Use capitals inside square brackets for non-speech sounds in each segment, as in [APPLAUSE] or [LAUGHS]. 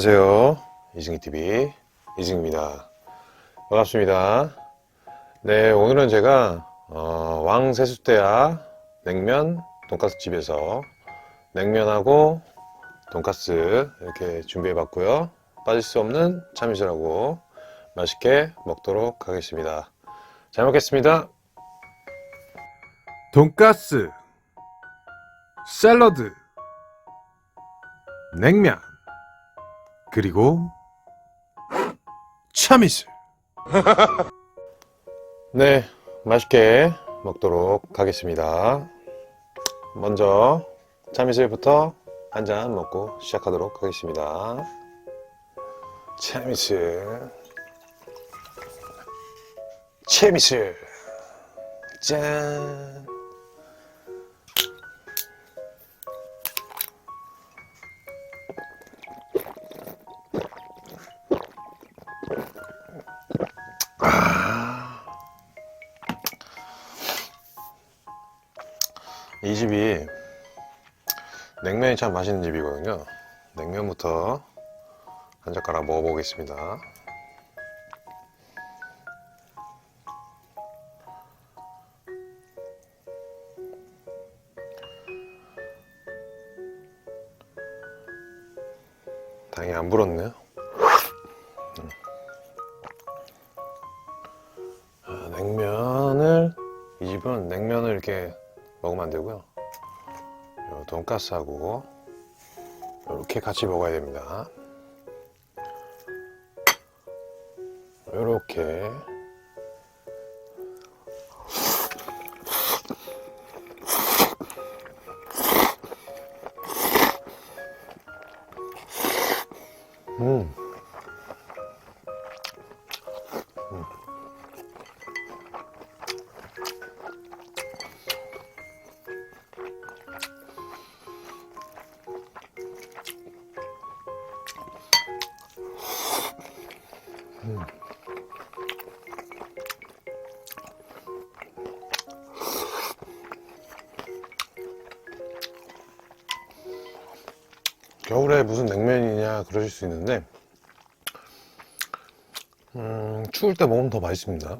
네, 안녕하세요. 이승기TV 이승입니다. 반갑습니다. 네, 오늘은 제가 어, 왕세숫대야 냉면 돈가스 집에서 냉면하고 돈가스 이렇게 준비해 봤고요. 빠질 수 없는 참이슬하고 맛있게 먹도록 하겠습니다. 잘 먹겠습니다. 돈가스, 샐러드, 냉면, 그리고 참이슬. [LAUGHS] 네, 맛있게 먹도록 하겠습니다. 먼저 참이슬부터 한 잔 먹고 시작하도록 하겠습니다. 참이슬, 참이슬, 짠. 냉면이 참 맛있는 집이거든요. 냉면부터 한 젓가락 먹어보겠습니다. 다행히 안 불었네요. 요 돈가스하고 이렇게 같이 먹어야 됩니다. 이렇게 겨울에 무슨 냉면이냐 그러실 수 있는데 음, 추울 때 먹으면 더 맛있습니다.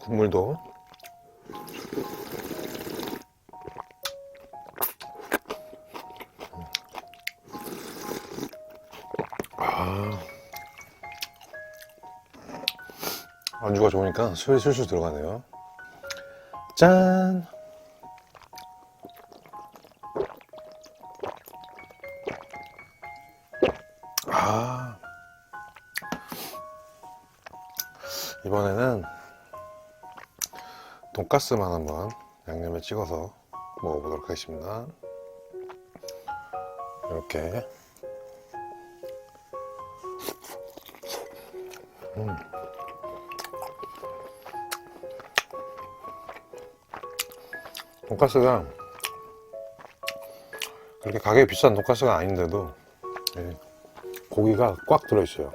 국물도 아, 안주가 좋으니까 술이 술술 들어가네요. 짠! 돈가스만 한번 양념에 찍어서 먹어보도록 하겠습니다. 이렇게. 음. 돈가스가 그렇게 가격이 비싼 돈가스가 아닌데도 예, 고기가 꽉 들어있어요.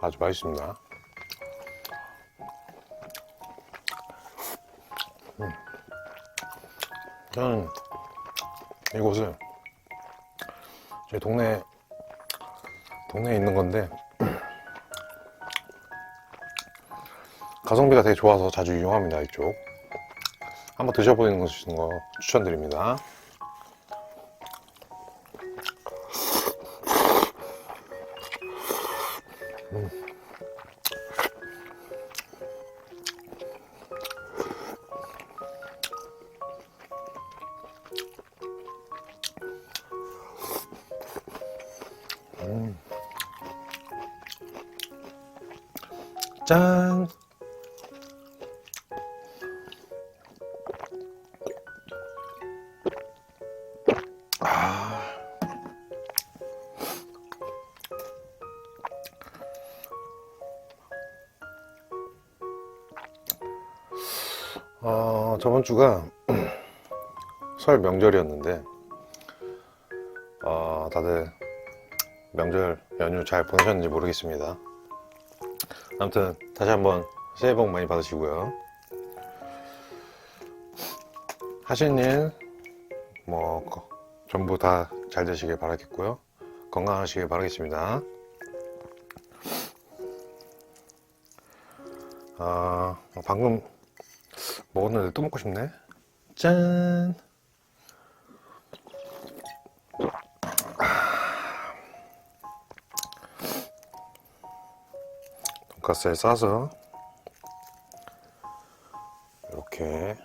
아주 맛있습니다. 저는 이곳을 저희 동네 동네에 있는 건데 [CLEARS THROAT] 가성비가 되게 좋아서 자주 이용합니다 이쪽 한번 드셔보는 거 추천드립니다. 짠! 아. 어, 저번 주가 [CLEARS THROAT] 설 명절이었는데, 어, 다들 명절 연휴 잘 보내셨는지 모르겠습니다. 아무튼 다시 한번 새해 복 많이 받으시고요. 하시는 일, 뭐, 전부 다 잘 되시길 바라겠고요. 건강하시길 바라겠습니다. 아, 방금 먹었는데 또 먹고 싶네. 짠! 돈가스에 싸서 이렇게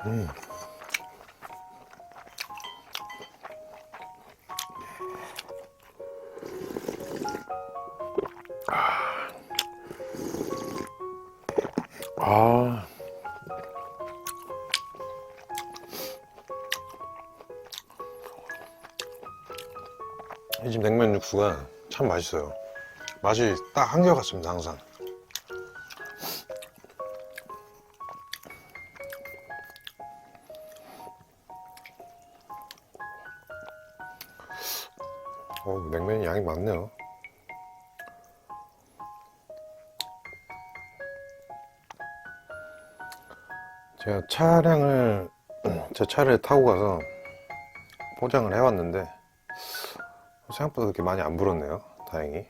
아. 육수가 참 맛있어요. 맛이 딱 한결 같습니다, 항상. 어, 냉면이 양이 많네요. 제가 차량을 제 차를 타고 가서 포장을 해왔는데 생각보다 그렇게 많이 안 불었네요. 다행히.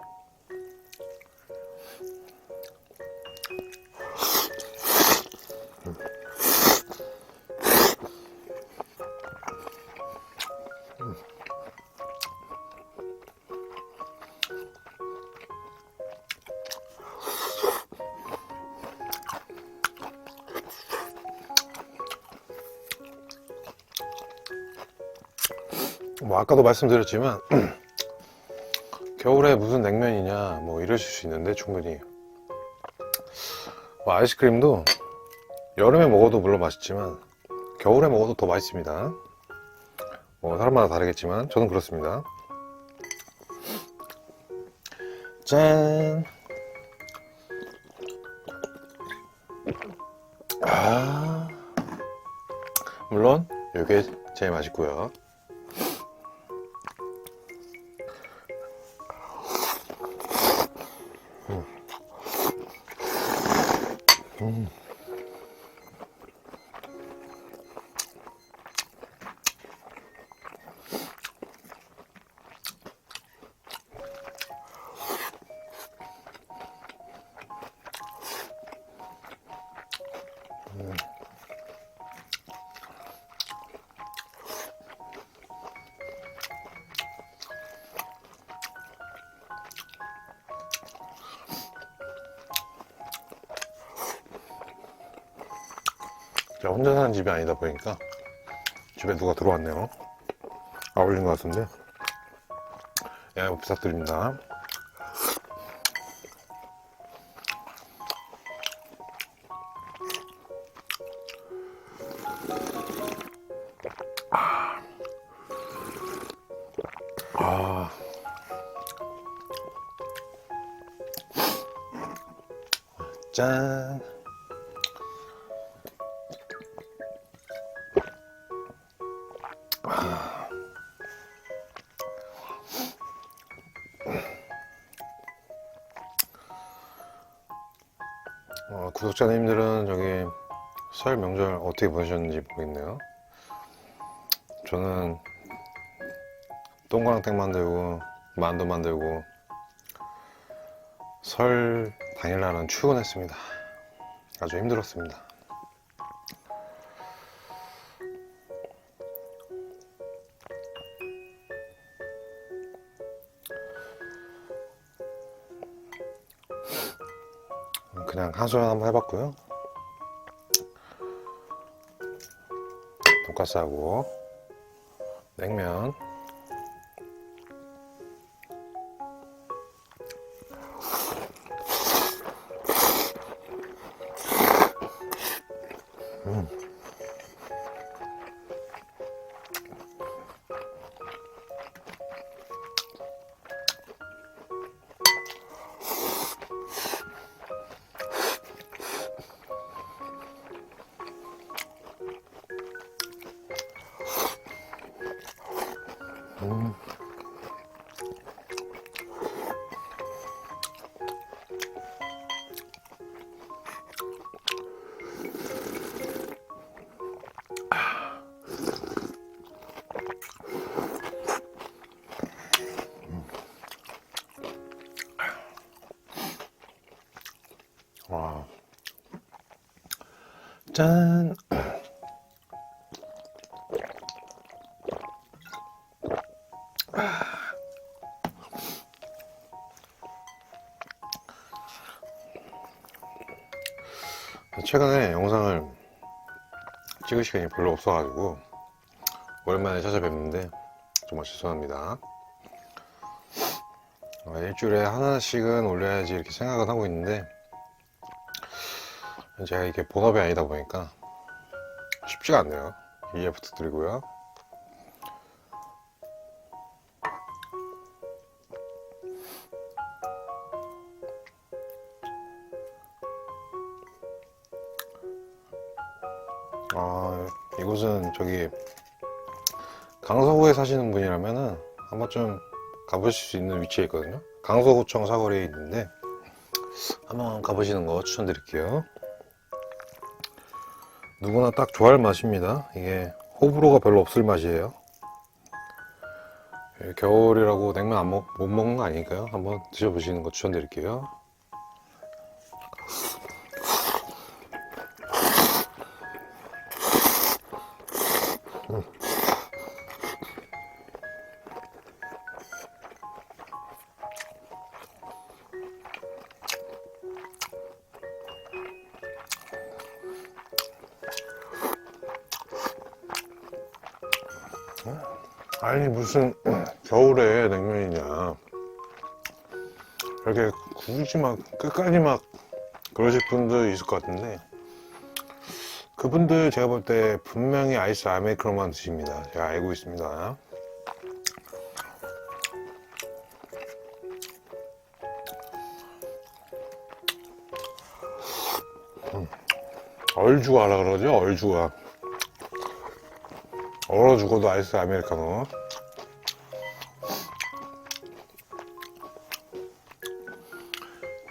뭐 아까도 말씀드렸지만 [CLEARS THROAT] 겨울에 무슨 냉면이냐 뭐 이러실 수 있는데 충분히. 뭐 아이스크림도 여름에 먹어도 물론 맛있지만 겨울에 먹어도 더 맛있습니다. 뭐 사람마다 다르겠지만 저는 그렇습니다. 짠. 아, 물론 이게 제일 맛있고요 嗯。 제가 혼자 사는 집이 아니다 보니까 집에 누가 들어왔네요. 아울린 것 같은데. 예, 부탁드립니다. 아. 짠. 구독자님들은 저기 설 명절 어떻게 보내셨는지 모르겠네요. 저는 동그랑땡 만들고 만두 만들고 설 당일날은 출근했습니다. 아주 힘들었습니다. 한솥 한번 해봤고요. 돈가스하고 냉면 최근에 영상을 찍을 시간이 별로 없어가지고 오랜만에 찾아뵙는데 정말 죄송합니다. 어, 일주일에 하나씩은 올려야지 이렇게 생각은 하고 있는데 제가 이게 본업이 아니다 보니까 쉽지가 않네요. 이해 부탁드리고요. 아, 이곳은 저기 강서구에 사시는 분이라면은 한 번쯤 가보실 수 있는 위치에 있거든요. 강서구청 사거리에 있는데 한번 가보시는 거 추천드릴게요. 누구나 딱 좋아할 맛입니다. 이게 호불호가 별로 없을 맛이에요. 예, 겨울이라고 냉면 안 먹, 못 먹는 거 아니니까요. 한번 드셔보시는 거 추천드릴게요. 겨울에 냉면이냐. 이렇게 굳이 막 끝까지 막 그러실 분도 있을 것 같은데 그분들 제가 볼 때 분명히 아이스 아메리카노만 드십니다. 제가 알고 있습니다. 음, 알아 그러죠? 얼죽아 얼어 죽어도 아이스 아메리카노.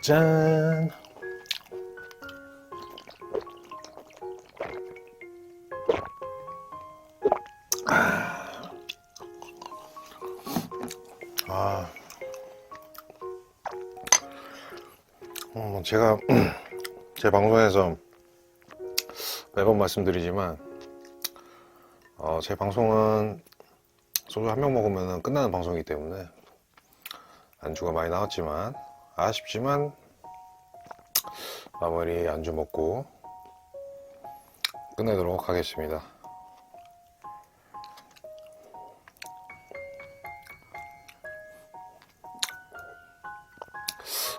짠. 아. 어, 제가 [CLEARS THROAT] 제 방송에서 매번 말씀드리지만 어, 제 방송은 소주 한 병 먹으면 끝나는 방송이기 때문에 안주가 많이 나왔지만 아쉽지만 마무리 안주 먹고 끝내도록 하겠습니다.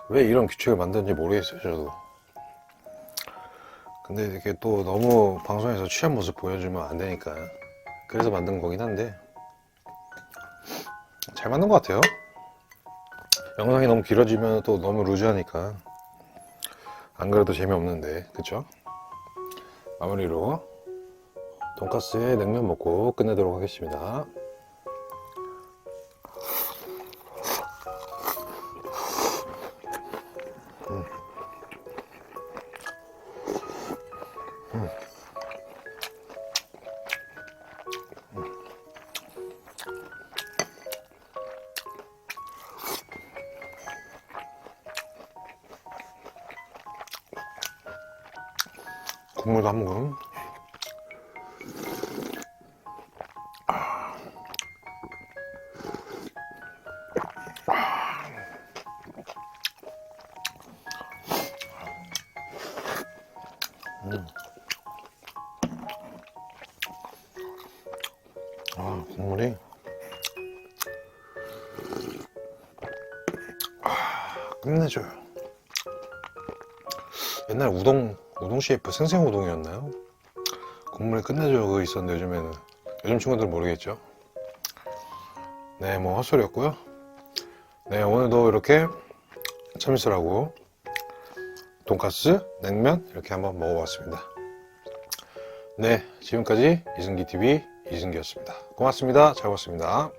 왜 이런 규칙을 만드는지 모르겠어요, 저도. 근데 이렇게 또 너무 방송에서 취한 모습 보여주면 안 되니까 그래서 만든 거긴 한데 잘 만든 것 같아요 영상이 너무 길어지면 또 너무 루즈하니까 안 그래도 재미없는데 그쵸? 마무리로 돈가스에 냉면 먹고 끝내도록 하겠습니다 국물도 한 모금 아, 국물이. 아, 끝내줘요. 옛날 우동 우동 CF 생생 우동이었나요? 끝내줘요 그거 있었는데 요즘에는 요즘 친구들 은 모르겠죠. 네, 뭐 헛소리였고요. 네, 오늘도 이렇게 참이슬하고 돈가스, 냉면 이렇게 한번 먹어봤습니다. 네, 지금까지 이승기 TV 이승기였습니다. 고맙습니다. 잘 봤습니다.